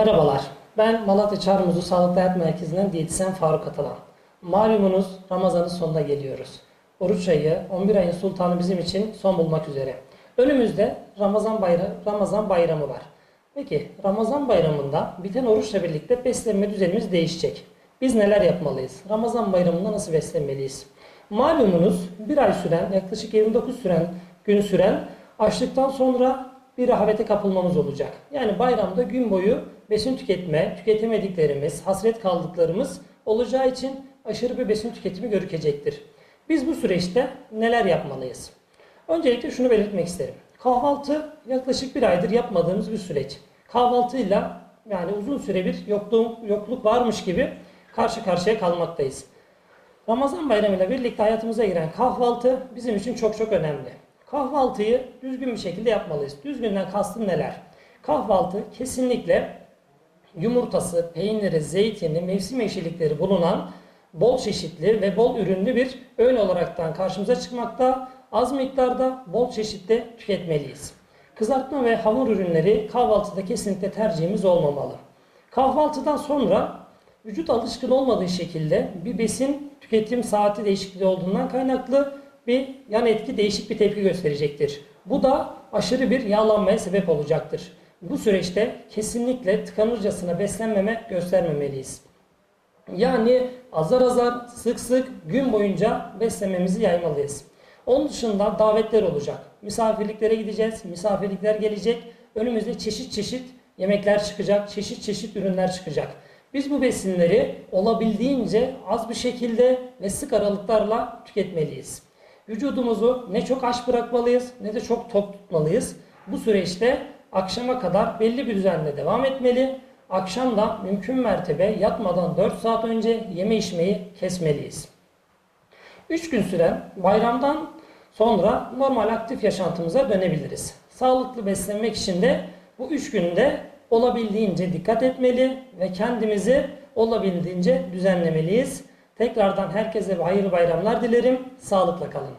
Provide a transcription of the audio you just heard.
Merhabalar, ben Malatya Çarmıhlı Sağlıklı Hayat Merkezi'nden diyetisyen Faruk Atalan. Malumunuz Ramazan'ın sonuna geliyoruz. Oruç ayı, 11 ayın sultanı bizim için son bulmak üzere. Önümüzde Ramazan, bayra Ramazan bayramı var. Peki Ramazan bayramında biten oruçla birlikte beslenme düzenimiz değişecek. Biz neler yapmalıyız? Ramazan bayramında nasıl beslenmeliyiz? Malumunuz bir ay süren, yaklaşık 29 süren gün süren açlıktan sonra bir rehavete kapılmamız olacak. Yani bayramda gün boyu besin tüketme, tüketemediklerimiz, hasret kaldıklarımız olacağı için aşırı bir besin tüketimi görükecektir. Biz bu süreçte neler yapmalıyız? Öncelikle şunu belirtmek isterim. Kahvaltı yaklaşık bir aydır yapmadığımız bir süreç. Kahvaltıyla yani uzun süre bir yokluğum, yokluk varmış gibi karşı karşıya kalmaktayız. Ramazan bayramıyla birlikte hayatımıza giren kahvaltı bizim için çok çok önemli. Kahvaltıyı düzgün bir şekilde yapmalıyız. Düzgünden kastım neler? Kahvaltı kesinlikle yumurtası, peyniri, zeytini, mevsim yeşillikleri bulunan bol çeşitli ve bol ürünlü bir öğün olaraktan karşımıza çıkmakta. Az miktarda bol çeşitli tüketmeliyiz. Kızartma ve hamur ürünleri kahvaltıda kesinlikle tercihimiz olmamalı. Kahvaltıdan sonra vücut alışkın olmadığı şekilde bir besin tüketim saati değişikliği olduğundan kaynaklı bir yan etki değişik bir tepki gösterecektir. Bu da aşırı bir yağlanmaya sebep olacaktır. Bu süreçte kesinlikle tıkanırcasına beslenmeme göstermemeliyiz. Yani azar azar sık sık gün boyunca beslememizi yaymalıyız. Onun dışında davetler olacak. Misafirliklere gideceğiz. Misafirlikler gelecek. Önümüzde çeşit çeşit yemekler çıkacak. Çeşit çeşit ürünler çıkacak. Biz bu besinleri olabildiğince az bir şekilde ve sık aralıklarla tüketmeliyiz. Vücudumuzu ne çok aç bırakmalıyız ne de çok tok tutmalıyız. Bu süreçte akşama kadar belli bir düzenle devam etmeli. Akşam da mümkün mertebe yatmadan 4 saat önce yeme içmeyi kesmeliyiz. 3 gün süren bayramdan sonra normal aktif yaşantımıza dönebiliriz. Sağlıklı beslenmek için de bu 3 günde olabildiğince dikkat etmeli ve kendimizi olabildiğince düzenlemeliyiz. Tekrardan herkese hayırlı bayramlar dilerim. Sağlıkla kalın.